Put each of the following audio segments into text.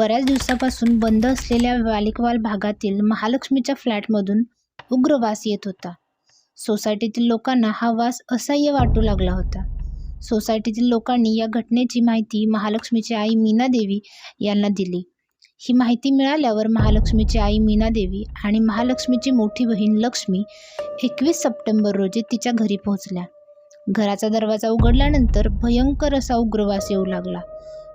बऱ्याच दिवसापासून बंद असलेल्या वालिकवाल भागातील महालक्ष्मीच्या फ्लॅटमधून उग्र वास येत होता. सोसायटीतील लोकांना हा वास असह्य वाटू लागला होता. सोसायटीतील लोकांनी या घटनेची माहिती महालक्ष्मीची आई मीनादेवी यांना दिली. ही माहिती मिळाल्यावर महालक्ष्मीची आई मीनादेवी आणि महालक्ष्मीची मोठी बहीण लक्ष्मी एकवीस सप्टेंबर रोजी तिच्या घरी पोहोचल्या. घराचा दरवाजा उघडल्यानंतर भयंकर असा उग्रवास येऊ लागला.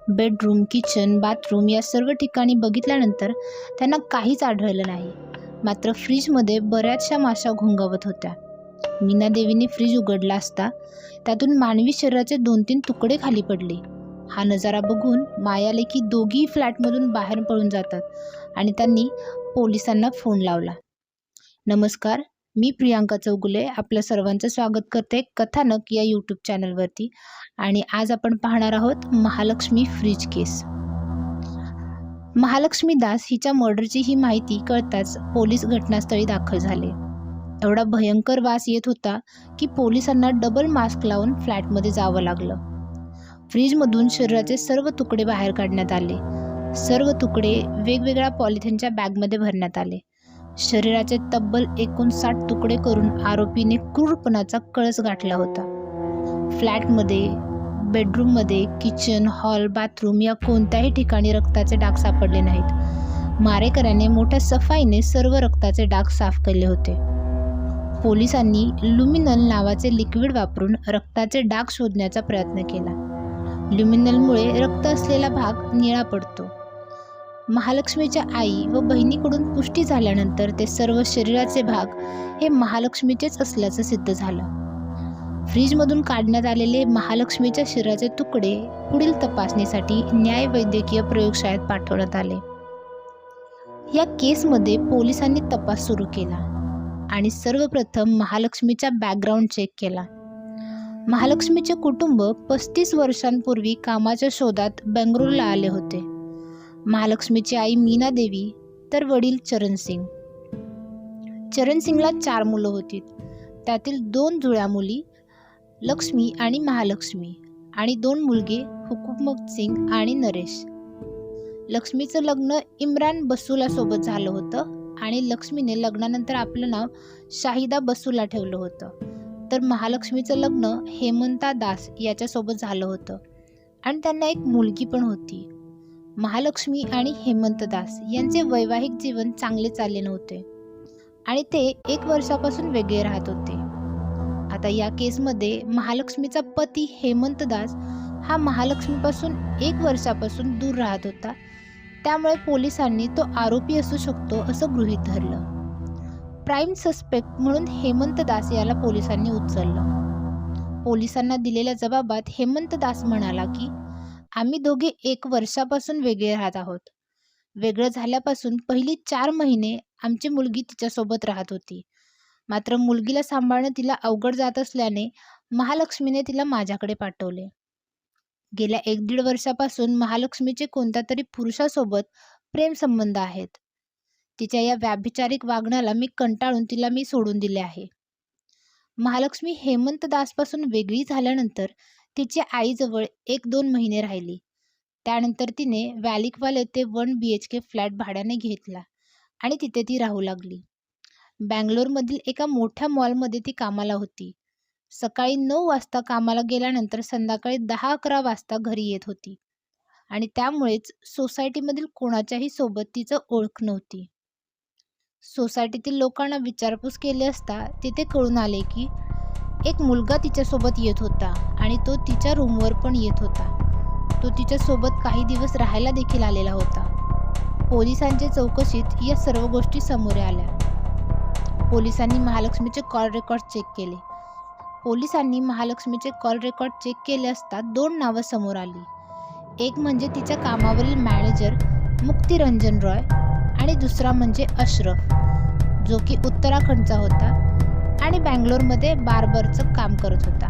बेडरूम, किचन, बाथरूम या सर्व ठिकाणी बघितल्यानंतर त्यांना काहीच आढळलं नाही. मात्र फ्रीजमध्ये बऱ्याचशा माशा घोंगावत होत्या. मीनादेवीने फ्रीज उघडला असता त्यातून मानवी शरीराचे दोन-तीन तुकडे खाली पडले. हा नजारा बघून मायालेकी दोघीही फ्लॅटमधून बाहेर पळून जातात आणि त्यांनी पोलिसांना फोन लावला. नमस्कार, मी प्रियांका चौगुले आपल्या सर्वांचं स्वागत करते कथानक या यूट्यूब चॅनलवरती आणि आज आपण पाहणार आहोत महालक्ष्मी फ्रीज केस. महालक्ष्मी दास हिच्या मर्डरची ही माहिती कळताच पोलीस घटनास्थळी दाखल झाले. एवढा भयंकर वास येत होता की पोलिसांना डबल मास्क लावून फ्लॅटमध्ये जावं लागलं. फ्रीजमधून शरीराचे सर्व तुकडे बाहेर काढण्यात आले. सर्व तुकडे वेगवेगळ्या पॉलिथिनच्या बॅगमध्ये भरण्यात आले. शरीराचे तब्बल एकोणसाठ तुकडे करून आरोपीने क्रूरपणाचा कळस गाठला होता. फ्लॅटमध्ये, बेडरूममध्ये, किचन, हॉल, बाथरूम या कोणत्याही ठिकाणी रक्ताचे डाग सापडले नाहीत. मारेकऱ्याने मोठ्या सफाईने सर्व रक्ताचे डाग साफ केले होते. पोलिसांनी ल्युमिनल नावाचे लिक्विड वापरून रक्ताचे डाग शोधण्याचा प्रयत्न केला. ल्युमिनलमुळे रक्त असलेला भाग निळा पडतो. महालक्ष्मीच्या आई व बहिणीकडून पुष्टी झाल्यानंतर ते सर्व शरीराचे भाग हे महालक्ष्मीचेच असल्याचं सिद्ध झालं. फ्रीजमधून काढण्यात आलेले महालक्ष्मीच्या शरीराचे तुकडे पुढील तपासणीसाठी न्याय वैद्यकीय प्रयोगशाळेत पाठवण्यात आले. या केसमध्ये पोलिसांनी तपास सुरू केला आणि सर्वप्रथम महालक्ष्मीचा बॅकग्राऊंड चेक केला. महालक्ष्मीचे कुटुंब पस्तीस वर्षांपूर्वी कामाच्या शोधात बेंगळुरूला आले होते. महालक्ष्मीची आई मीनादेवी तर वडील चरणसिंग. चरणसिंगला चार मुलं होती. त्यातील दोन जुळ्या मुली लक्ष्मी आणि महालक्ष्मी आणि दोन मुलगे हुकुमत सिंग आणि नरेश. लक्ष्मीचं लग्न इम्रान बसूला सोबत झालं होतं आणि लक्ष्मीने लग्नानंतर आपलं नाव शाहिदा बसूला ठेवलं होतं. तर महालक्ष्मीचं लग्न हेमंता दास याच्यासोबत झालं होतं आणि त्यांना एक मुलगी पण होती. महालक्ष्मी आणि हेमंतदास यांचे वैवाहिक जीवन चांगले चालले नव्हते आणि ते एक वर्षापासून वेगळे राहत होते. आता या केसमध्ये महालक्ष्मीचा पती हेमंतदास हा महालक्ष्मीपासून एक वर्षापासून दूर राहत होता. त्यामुळे पोलिसांनी तो आरोपी असू शकतो असं गृहीत धरलं. प्राईम सस्पेक्ट म्हणून हेमंत दास याला पोलिसांनी उचललं. पोलिसांना दिलेल्या जबाबात हेमंत दास म्हणाला की, आम्ही दोघे एक वर्षापासून वेगळे राहत आहोत. वेगळं झाल्यापासून पहिली चार महिने आमची मुलगी तिच्यासोबत राहत होती. मात्र मुलगीला सांभाळणं तिला अवघड जात असल्याने महालक्ष्मीने तिला माझ्याकडे पाठवले. गेल्या एक दीड वर्षापासून महालक्ष्मीचे कोणत्यातरी पुरुषासोबत प्रेमसंबंध आहेत. तिच्या या व्याभिचारिक वागण्याला मी कंटाळून तिला मी सोडून दिले आहे. महालक्ष्मी हेमंत दासपासून वेगळी झाल्यानंतर तिची आईजवळ एक दोन महिने राहिली. त्यानंतर तिने व्हॅलिकवाल येथे one B H K flat भाड्याने घेतला आणि तिथे ती राहू लागली. बँगलोरमधील एका मोठ्या मॉलमध्ये ती कामाला होती. सकाळी नऊ वाजता कामाला गेल्यानंतर संध्याकाळी दहा अकरा वाजता घरी येत होती आणि त्यामुळेच सोसायटीमधील कोणाच्याही सोबत तिचं ओळख नव्हती. सोसायटीतील लोकांना विचारपूस केली असता तिथे कळून आले की, एक मुलगा तिच्यासोबत येत होता आणि तो तिच्या रूमवर पण येत होता. तो तिच्यासोबत काही दिवस राहायला देखील आलेला होता. पोलिसांच्या चौकशीत या सर्व गोष्टी समोर आल्या. पोलिसांनी महालक्ष्मीचे कॉल रेकॉर्ड चेक केले. पोलिसांनी महालक्ष्मीचे कॉल रेकॉर्ड चेक केले असता दोन नावं समोर आली. एक म्हणजे तिच्या कामावरील मॅनेजर मुक्तिरंजन रॉय आणि दुसरा म्हणजे अश्रफ जो की उत्तराखंडचा होता आणि बँगलोरमध्ये बार्बरचं काम करत होता.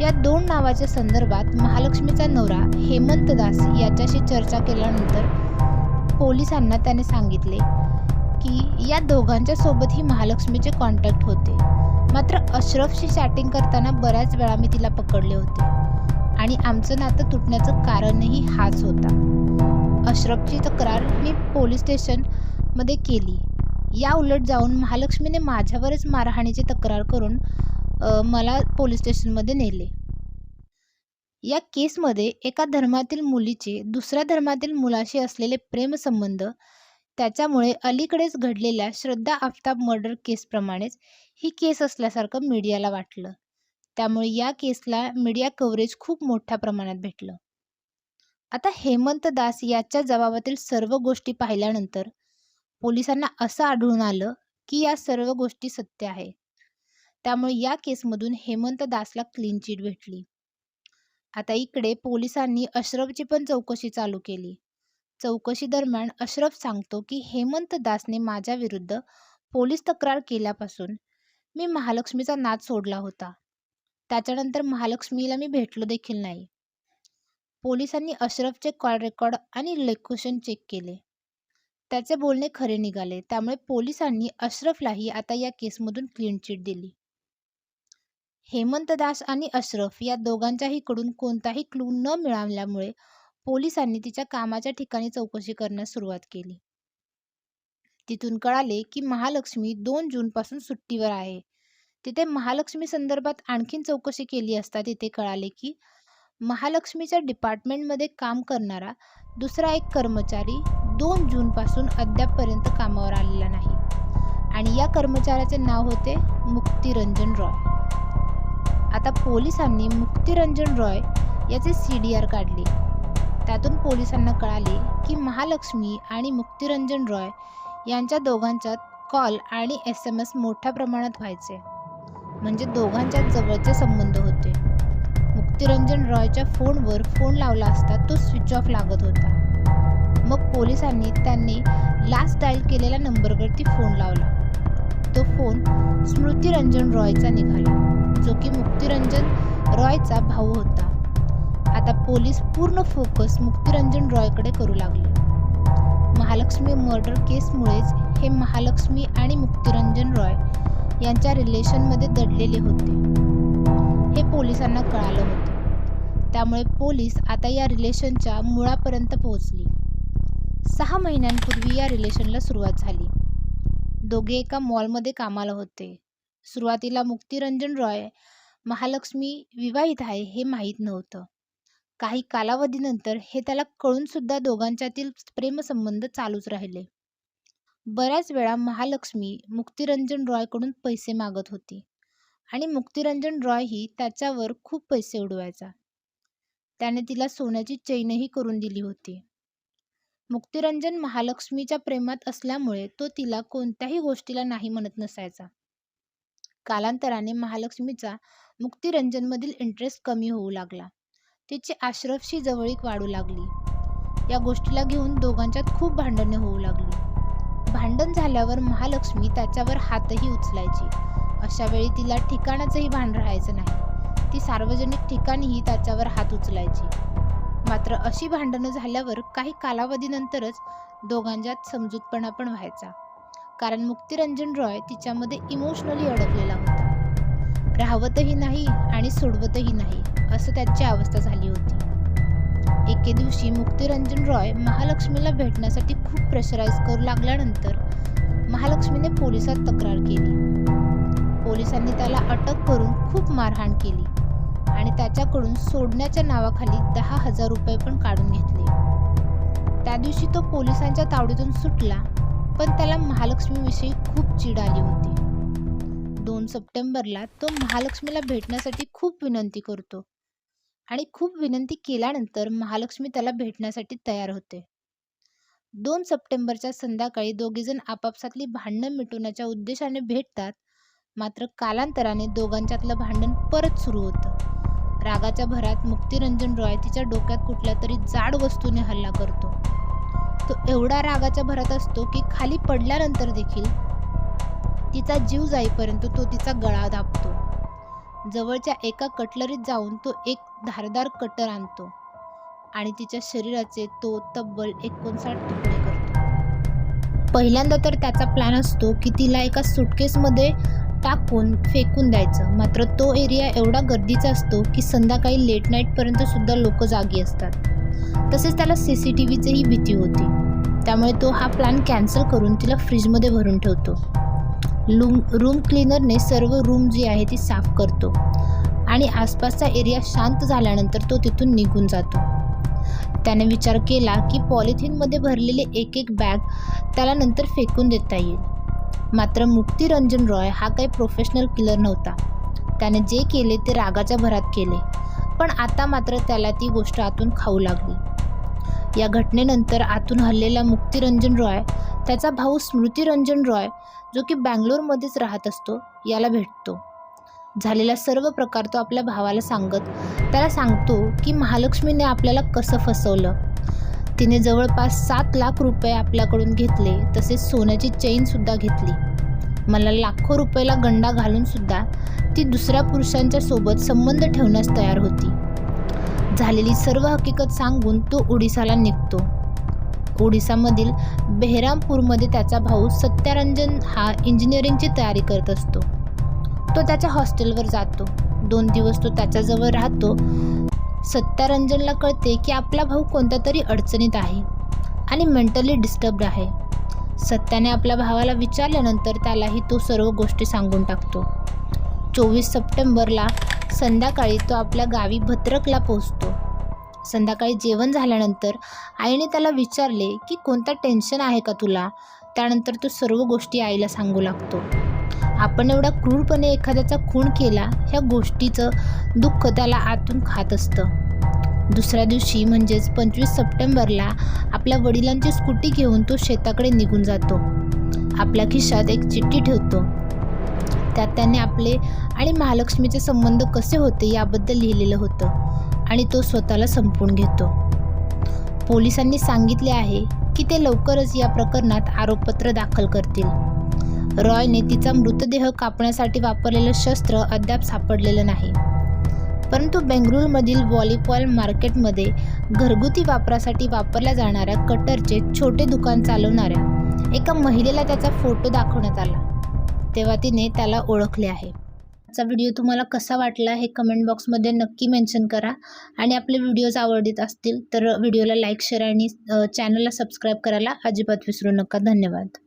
या दोन नावाच्या संदर्भात महालक्ष्मीचा नवरा हेमंत दास याच्याशी चर्चा केल्यानंतर पोलिसांना त्याने सांगितले की या दोघांच्या सोबतही महालक्ष्मीचे कॉन्टॅक्ट होते. मात्र अशरफशी चॅटिंग करताना बऱ्याच वेळा मी तिला पकडले होते आणि आमचं नातं तुटण्याचं कारणही हाच होता. अशरफची तक्रार मी पोलीस स्टेशनमध्ये केली या उलट जाऊन महालक्ष्मीने माझ्यावरच मारहाणीची तक्रार करून मला पोलीस स्टेशनमध्ये नेले. या केसमध्ये एका धर्मातील मुलीचे दुसऱ्या धर्मातील मुलाशी असलेले प्रेमसंबंध त्याच्यामुळे अलीकडेच घडलेल्या श्रद्धा आफताब मर्डर केसप्रमाणेच ही केस असल्यासारखं मीडियाला वाटलं. त्यामुळे या केसला मीडिया कव्हरेज खूप मोठ्या प्रमाणात भेटलं. आता हेमंत दास याच्या जबाबातील सर्व गोष्टी पाहिल्यानंतर पोलिसांना असं आढळून आलं की या सर्व गोष्टी सत्य आहे. त्यामुळे या केसमधून हेमंत दासला क्लीन चिट भेटली. आता इकडे पोलिसांनी अशरफची पण चौकशी चालू केली. चौकशी दरम्यान अशरफ सांगतो की हेमंत दासने माझ्या विरुद्ध पोलीस तक्रार केल्यापासून मी महालक्ष्मीचा नाद सोडला होता. त्याच्यानंतर महालक्ष्मीला मी भेटलो देखील नाही. पोलिसांनी अशरफचे कॉल रेकॉर्ड आणि लोकेशन चेक केले. त्याचे बोलणे खरे निघाले. त्यामुळे पोलिसांनी अश्रफलाही आता या केसमधून क्लीन चिट दिली. हेमंत दास आणि अश्रफ या दोघांच्याही कडून कोणताही क्लू न मिळाल्यामुळे पोलिसांनी तिच्या कामाच्या ठिकाणी चौकशी करण्यास सुरुवात केली. तिथून कळाले की महालक्ष्मी दोन जून पासून सुट्टीवर आहे. तिथे महालक्ष्मी संदर्भात आणखीन चौकशी केली असता तिथे कळाले की महालक्ष्मीच्या डिपार्टमेंटमध्ये काम करणारा दुसरा एक कर्मचारी दोन जूनपासून अद्यापपर्यंत कामावर आलेला नाही. आणि या कर्मचाऱ्याचे नाव होते मुक्तिरंजन रॉय. आता पोलिसांनी मुक्तिरंजन रॉय याचे सी डी आर काढले. त्यातून पोलिसांना कळाले की महालक्ष्मी आणि मुक्तिरंजन रॉय यांच्या दोघांच्यात कॉल आणि एस एम एस मोठ्या प्रमाणात व्हायचे. म्हणजे दोघांच्यात जवळचे संबंध होते. मुक्तिरंजन रॉयच्या फोनवर फोन लावला असता तो स्विच ऑफ लागत होता. मग पोलिसांनी त्यांनी लास्ट डायल केलेल्या नंबरवरती फोन लावला. तो फोन स्मृतिरंजन रॉयचा निघाला. जो की मुक्तिरंजन रॉयचा भाऊ होता. आता पोलीस पूर्ण फोकस मुक्तिरंजन रॉयकडे करू लागले. महालक्ष्मी मर्डर केसमुळेच हे महालक्ष्मी आणि मुक्तिरंजन रॉय यांच्या रिलेशनमध्ये दडलेले होते. हे पोलिसांना कळालं होतं. त्यामुळे पोलीस आता या रिलेशनच्या मुळापर्यंत पोहोचली. सहा महिन्यांपूर्वी या रिलेशनला सुरुवात झाली. दोघे एका मॉलमध्ये कामाला होते. सुरुवातीला मुक्तिरंजन रॉय महालक्ष्मी विवाहित आहे हे माहीत नव्हतं. काही कालावधीनंतर हे त्याला कळून सुद्धा दोघांच्यातील प्रेमसंबंध चालूच राहिले. बऱ्याच वेळा महालक्ष्मी मुक्तिरंजन रॉयकडून पैसे मागत होती आणि मुक्तिरंजन रॉय ही त्याच्यावर खूप पैसे उडवायचा. त्याने तिला सोन्याची चैनही करून दिली होती. मुक्तिरंजन महालक्ष्मीच्या प्रेमात असल्यामुळे तो तिला कोणत्याही गोष्टीला नाही म्हणत नसायचा. कालांतराने महालक्ष्मीचा मुक्तिरंजनमधील इंटरेस्ट कमी होऊ लागला. तिची आश्रफशी जवळीक वाढू लागली. या गोष्टीला घेऊन दोघांच्यात खूप भांडणे होऊ लागली. भांडण झाल्यावर महालक्ष्मी त्याच्यावर हातही उचलायची. अशा वेळी तिला ठिकाणाचंही भान राहायचं नाही. ती सार्वजनिक ठिकाणीही त्याच्यावर हात उचलायची. मात्र अशी भांडणं झाल्यावर काही कालावधीनंतरच दोघांच्यात समजूतपणा पण व्हायचा. कारण मुक्तिरंजन रॉय तिच्यामध्ये इमोशनली अडकलेला होता. राहवतही नाही आणि सोडवतही नाही असं त्याची अवस्था झाली होती. एके दिवशी मुक्तिरंजन रॉय महालक्ष्मीला भेटण्यासाठी खूप प्रेशराईज करू लागल्यानंतर महालक्ष्मीने पोलिसात तक्रार केली. पोलिसांनी त्याला अटक करून खूप मारहाण केली. आणि त्याच्याकडून सोडण्याच्या नावाखाली दहा हजार रुपये पण काढून घेतले. त्या दिवशी तो पोलिसांच्या तावडीतून सुटला पण त्याला महालक्ष्मीविषयी खूप चीड आली होती. दोन सप्टेंबरला तो महालक्ष्मीला भेटण्यासाठी खूप विनंती करतो आणि खूप विनंती केल्यानंतर महालक्ष्मी त्याला भेटण्यासाठी तयार होते. दोन सप्टेंबरच्या संध्याकाळी दोघेजण आपापसातली भांडणं मिटवण्याच्या उद्देशाने भेटतात मात्र कालांतराने दोघांच्यातलं भांडण परत सुरू होतं. रागाच्या भरात मुक्तिरंजन रॉय तिच्या डोक्यात कुठल्या तरी जाड वस्तूने हल्ला करतो. तो एवढा रागाच्या भरात असतो की खाली पडल्यानंतर देखील तिचा जीव जाईपर्यंत तो तिचा गळा दाबतो. जवळच्या एका कटलरीत जाऊन तो एक धारदार कटर आणतो आणि तिच्या शरीराचे तो तब्बल एकोणसाठ तुकडे करतो. पहिल्यांदा तर त्याचा प्लॅन असतो की तिला एका सुटकेसमध्ये टाकून फेकून द्यायचं. मात्र तो एरिया एवढा गर्दीचा असतो की संध्याकाळी लेट नाईटपर्यंत सुद्धा लोक जागी असतात. तसेच त्याला सी सी टी व्हीचीही भीती होती. त्यामुळे तो हा प्लॅन कॅन्सल करून तिला फ्रीजमध्ये भरून ठेवतो. लूम रूम क्लीनरने सर्व रूम जी आहे ती साफ करतो. आणि आसपासचा एरिया शांत झाल्यानंतर तो तिथून निघून जातो. त्याने विचार केला की पॉलिथिनमध्ये भरलेले एक एक बॅग त्याला नंतर फेकून देता येईल. मात्र मुक्तिरंजन रॉय हा काही प्रोफेशनल किलर नव्हता. त्याने जे केले ते रागाच्या भरात केले. पण आता मात्र त्याला ती गोष्ट आतून खाऊ लागली. या घटनेनंतर आतून हल्लेला मुक्तिरंजन रॉय त्याचा भाऊ स्मृतिरंजन रॉय जो की बँगलोरमध्येच राहत असतो याला भेटतो. झालेला सर्व प्रकार तो आपल्या भावाला सांगत त्याला सांगतो की महालक्ष्मीने आपल्याला कसं फसवलं? तिने जवळपास सात लाख रुपये आपल्याकडून घेतले तसेच सोन्याची चेनसुद्धा घेतली. मला लाखो रुपयाला गंडा घालूनसुद्धा ती दुसऱ्या पुरुषांच्या सोबत संबंध ठेवण्यास तयार होती. झालेली सर्व हकीकत सांगून तो ओडिसाला निघतो. ओडिसामधील बेहरामपूरमध्ये त्याचा भाऊ सत्यारंजन हा इंजिनिअरिंगची तयारी करत असतो. तो त्याच्या हॉस्टेलवर जातो. दोन दिवस तो त्याच्याजवळ राहतो. सत्यारंजनला कळते की आपला भाऊ कोणत्या तरी अडचणीत आहे आणि मेंटली डिस्टर्ब आहे. सत्याने आपल्या भावाला विचारल्यानंतर त्यालाही तो सर्व गोष्टी सांगून टाकतो. चोवीस सप्टेंबरला संध्याकाळी तो आपल्या गावी भद्रकला पोहोचतो. संध्याकाळी जेवण झाल्यानंतर आईने त्याला विचारले की कोणता टेन्शन आहे का तुला? त्यानंतर तो सर्व गोष्टी आईला सांगू लागतो. आपण एवढा क्रूरपणे एखाद्याचा खून केला ह्या गोष्टीचं दुःख त्याला आतून खात असतं. दुसऱ्या दिवशी म्हणजेच पंचवीस सप्टेंबरला आपल्या वडिलांची स्कूटी घेऊन तो शेताकडे निघून जातो. आपल्या खिशात एक चिठ्ठी ठेवतो. त्यात त्याने आपले आणि महालक्ष्मीचे संबंध कसे होते याबद्दल लिहिलेलं होतं आणि तो स्वतःला संपवून घेतो. पोलिसांनी सांगितले आहे की ते लवकरच या प्रकरणात आरोपपत्र दाखल करतील. रॉयने तिचा मृतदेह कापण्यासाठी वापरलेलं शस्त्र अद्याप सापडलेलं नाही. परंतु बेंगळुरूमधील व्हॉलीबॉल मार्केटमध्ये घरगुती वापरासाठी वापरल्या जाणाऱ्या कटरचे छोटे दुकान चालवणाऱ्या एका महिलेला त्याचा फोटो दाखवण्यात आला. तेव्हा तिने त्याला ओळखले आहे. आजचा व्हिडिओ तुम्हाला कसा वाटला हे कमेंट बॉक्समध्ये नक्की मेन्शन करा. आणि आपले व्हिडिओज आवडत असतील तर व्हिडिओला लाईक शेअर आणि चॅनलला सबस्क्राईब करायला अजिबात विसरू नका. धन्यवाद.